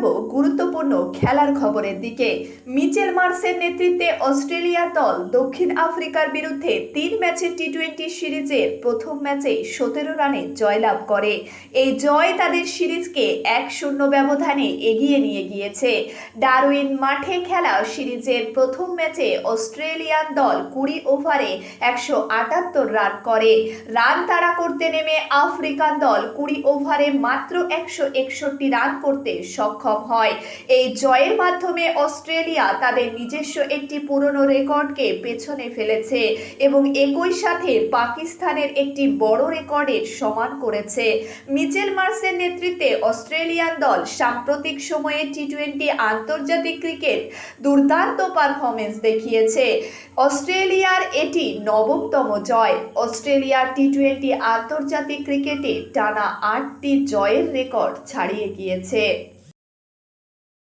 জানব গুরুত্বপূর্ণ খেলার খবরের দিকে। মিচেল মার্সের নেতৃত্বে অস্ট্রেলিয়ার দল দক্ষিণ আফ্রিকার বিরুদ্ধে তিন ম্যাচের টি টোয়েন্টি সিরিজের প্রথম ম্যাচে সতেরো রানে জয়লাভ করে। এই জয় তাদের সিরিজকে এক শূন্য ব্যবধানে এগিয়ে নিয়ে গিয়েছে। ডারউইন মাঠে খেলা সিরিজের প্রথম ম্যাচে অস্ট্রেলিয়ান দল কুড়ি ওভারে একশো আটাত্তর রান করে। রান তাড়া করতে নেমে আফ্রিকান দল কুড়ি ওভারে মাত্র একশো একষট্টি রান করতে সক্ষম হয়। এই জয়ের মাধ্যমে অস্ট্রেলিয়া তাদের নিজস্ব একটি পুরনো রেকর্ডকে পেছনে ফেলেছে এবং একই সাথে পাকিস্তানের একটি বড় রেকর্ডের সমান করেছে। মিচেল মার্সের নেতৃত্বে অস্ট্রেলিয়ান দল সাম্প্রতিক সময়ে টি টোয়েন্টি আন্তর্জাতিক ক্রিকেট দুর্দান্ত পারফরমেন্স দেখিয়েছে। অস্ট্রেলিয়ার এটি নবমতম জয়। অস্ট্রেলিয়ার টি টোয়েন্টি আন্তর্জাতিক ক্রিকেটে টানা আটটি জয়ের রেকর্ড ছাড়িয়ে গিয়েছে।